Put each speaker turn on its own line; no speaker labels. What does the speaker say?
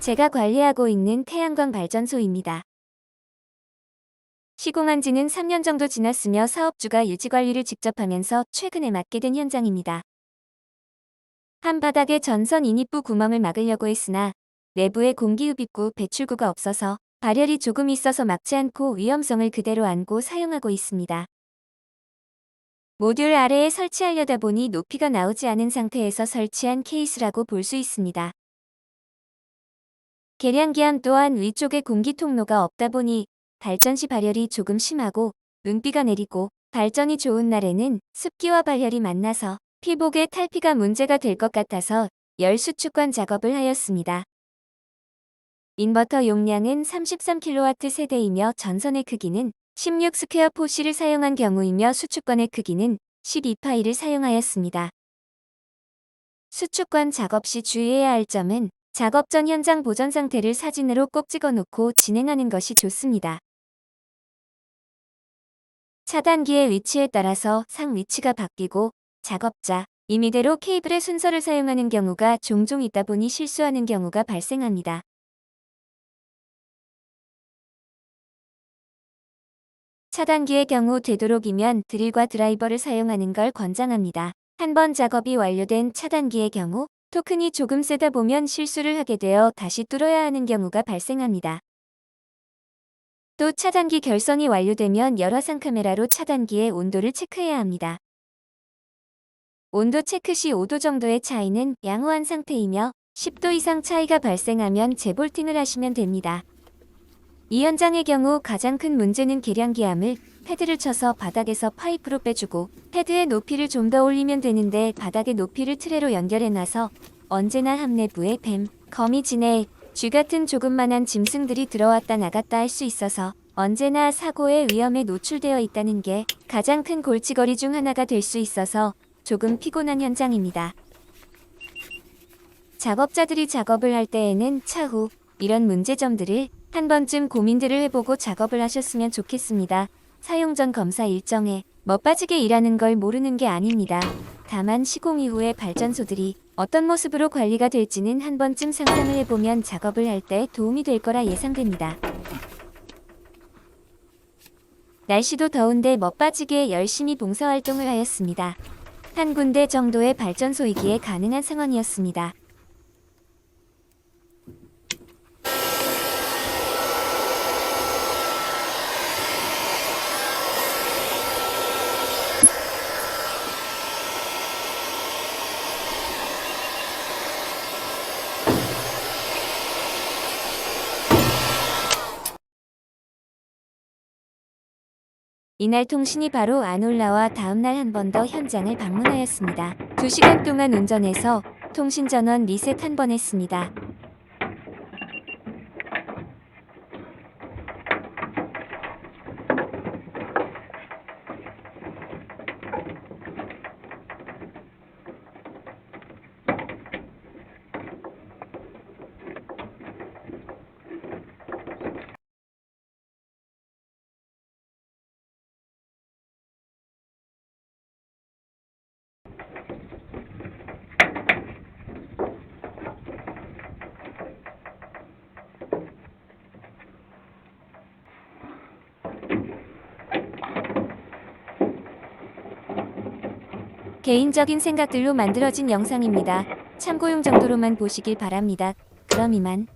제가 관리하고 있는 태양광 발전소입니다. 시공한 지는 3년 정도 지났으며 사업주가 유지 관리를 직접 하면서 최근에 맡게 된 현장입니다. 한 바닥에 전선 인입부 구멍을 막으려고 했으나 내부에 공기 흡입구 배출구가 없어서 발열이 조금 있어서 막지 않고 위험성을 그대로 안고 사용하고 있습니다. 모듈 아래에 설치하려다 보니 높이가 나오지 않은 상태에서 설치한 케이스라고 볼 수 있습니다. 계량기함 또한 위쪽에 공기 통로가 없다 보니 발전 시 발열이 조금 심하고 눈비가 내리고 발전이 좋은 날에는 습기와 발열이 만나서 피복에 탈피가 문제가 될 것 같아서 열 수축관 작업을 하였습니다. 인버터 용량은 33kW 세대이며 전선의 크기는 16 스퀘어 포시를 사용한 경우이며 수축관의 크기는 12파이를 사용하였습니다. 수축관 작업 시 주의해야 할 점은 작업 전 현장 보전 상태를 사진으로 꼭 찍어 놓고 진행하는 것이 좋습니다. 차단기의 위치에 따라서 상 위치가 바뀌고 작업자, 임의대로 케이블의 순서를 사용하는 경우가 종종 있다 보니 실수하는 경우가 발생합니다. 차단기의 경우 되도록이면 드릴과 드라이버를 사용하는 걸 권장합니다. 한 번 작업이 완료된 차단기의 경우 토큰이 조금 세다 보면 실수를 하게 되어 다시 뚫어야 하는 경우가 발생합니다. 또 차단기 결선이 완료되면 열화상 카메라로 차단기의 온도를 체크해야 합니다. 온도 체크 시 5도 정도의 차이는 양호한 상태이며 10도 이상 차이가 발생하면 재볼팅을 하시면 됩니다. 이 현장의 경우 가장 큰 문제는 계량기함을 패드를 쳐서 바닥에서 파이프로 빼주고 패드의 높이를 좀 더 올리면 되는데 바닥의 높이를 트레로 연결해 놔서 언제나 함내부에 뱀, 거미, 지네, 쥐 같은 조금만한 짐승들이 들어왔다 나갔다 할 수 있어서 언제나 사고의 위험에 노출되어 있다는 게 가장 큰 골치거리 중 하나가 될 수 있어서 조금 피곤한 현장입니다. 작업자들이 작업을 할 때에는 차후 이런 문제점들을 한 번쯤 고민들을 해보고 작업을 하셨으면 좋겠습니다. 사용 전 검사 일정에 멋빠지게 일하는 걸 모르는 게 아닙니다. 다만 시공 이후에 발전소들이 어떤 모습으로 관리가 될지는 한 번쯤 상상을 해보면 작업을 할 때 도움이 될 거라 예상됩니다. 날씨도 더운데 멋빠지게 열심히 봉사활동을 하였습니다. 한 군데 정도의 발전소이기에 가능한 상황이었습니다. 이날 통신이 바로 안 올라와 다음날 한 번 더 현장을 방문하였습니다. 2시간 동안 운전해서 통신 전원 리셋 한 번 했습니다. 개인적인 생각들로 만들어진 영상입니다. 참고용 정도로만 보시길 바랍니다. 그럼 이만.